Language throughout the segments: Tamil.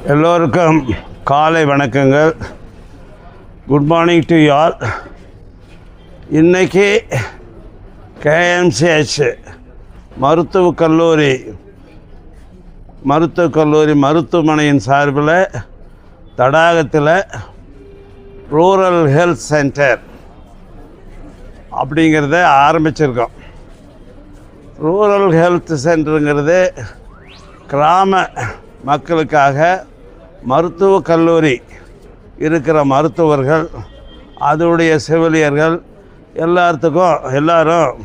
எல்லோருக்கும் காலை வணக்கங்கள். குட் மார்னிங் டு யால் இன்றைக்கி கேஎம்சிஹெச் மருத்துவக் கல்லூரி மருத்துவக் கல்லூரி மருத்துவமனையின் சார்பில் தடாகத்தில் ரூரல் ஹெல்த் சென்டர் அப்படிங்கிறத ஆரம்பிச்சிருக்கோம். ரூரல் ஹெல்த் சென்டருங்கிறது கிராம மக்களுக்காக மருத்துவ கல்லூரி இருக்கிற மருத்துவர்கள் அதனுடைய செவிலியர்கள் எல்லாத்துக்கும் எல்லாரும்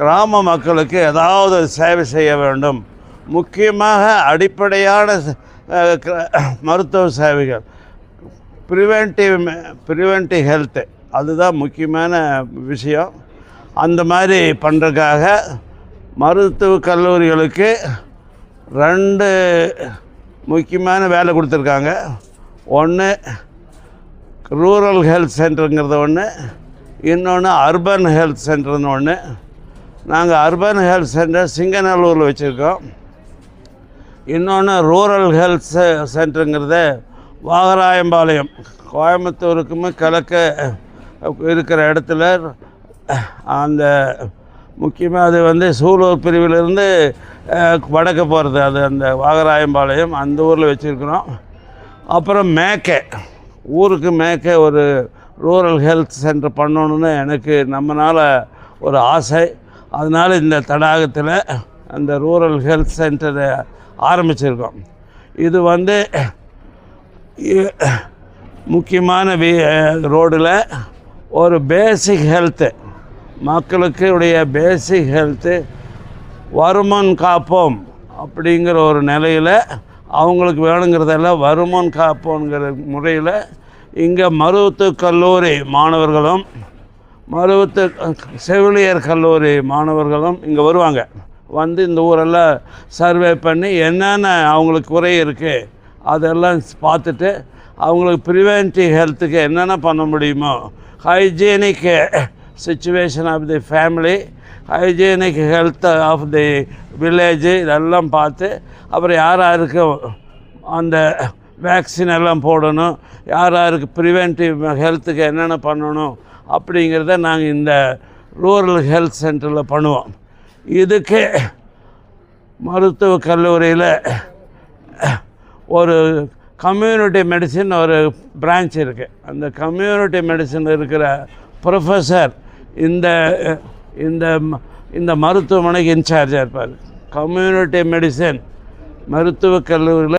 கிராம மக்களுக்கு ஏதாவது சேவை செய்ய வேண்டும். முக்கியமாக அடிப்படையான மருத்துவ சேவைகள். ப்ரிவென்டிவ் ப்ரிவென்டிவ் ஹெல்த்து அதுதான் முக்கியமான விஷயம். அந்த மாதிரி பண்ணுறதுக்காக மருத்துவ கல்லூரிகளுக்கு ரெண்டு முக்கியமான வேலை கொடுத்துருக்காங்க. ஒன்று ரூரல் ஹெல்த் சென்டருங்கிறது ஒன்று இன்னொன்று அர்பன் ஹெல்த் சென்டர்னு ஒன்று நாங்கள் அர்பன் ஹெல்த் சென்டர் சிங்கநல்லூரில் வச்சுருக்கோம். இன்னொன்று ரூரல் ஹெல்த் செ- சென்டருங்கிறத வாகராயம்பாளையம் கோயம்புத்தூருக்குமே கிழக்க இருக்கிற இடத்துல. அந்த முக்கியமாக அது வந்து சூலூர் பிரிவிலிருந்து வடக்கு போகிறது அது அந்த வாகராயம்பாளையம் அந்த ஊரில் வச்சுருக்கிறோம். அப்புறம் மேக்கே. ஊருக்கு மேற்கே ஒரு ரூரல் ஹெல்த் சென்டர் பண்ணணுன்னு எனக்கு நம்மளால் ஒரு ஆசை. அதனால் இந்த தடாகத்தில் அந்த ரூரல் ஹெல்த் சென்டரை ஆரம்பிச்சிருக்கோம். இது வந்து முக்கியமான வி ரோடில் ஒரு பேசிக் ஹெல்த்து மக்களுக்கு உடைய பேசிக் ஹெல்த்து வருமன் காப்போம் அப்படிங்கிற ஒரு நிலையில் அவங்களுக்கு வேணுங்கிறதெல்லாம் வருமன் காப்போங்கிற முறையில் இங்கே மருவத்து கல்லூரி மாணவர்களும் மருவத்து செவிலியர் கல்லூரி மாணவர்களும் இங்கே வருவாங்க. வந்து இந்த ஊரெல்லாம் சர்வே பண்ணி என்னென்ன அவங்களுக்கு குறை இருக்குது அதெல்லாம் பார்த்துட்டு அவங்களுக்கு ப்ரிவென்டிவ் ஹெல்த்துக்கு என்னென்ன பண்ண முடியுமோ hygienic situation of the family hygienic health of the village இதெல்லாம் பார்த்து அப்புறம் யார் யாருக்கு அந்த வேக்சின் எல்லாம் போடணும் யார் யாருக்கு ப்ரிவென்டிவ் ஹெல்த்துக்கு என்னென்ன பண்ணணும் அப்படிங்கிறத நாங்கள் இந்த ரூரல் ஹெல்த் சென்டரில் பண்ணுவோம். இதுக்கு மருத்துவ கல்லூரியில் ஒரு கம்யூனிட்டி மெடிசின் ஒரு பிரான்ச் இருக்குது அந்த கம்யூனிட்டி மெடிசன் இருக்கிற ப்ரொஃபஸர் இந்த இந்த ம- இந்த மருத்துவமனைக்கு இன்சார்ஜாக இருப்பார். கம்யூனிட்டி மெடிசன் மருத்துவக் கல்லூரியில்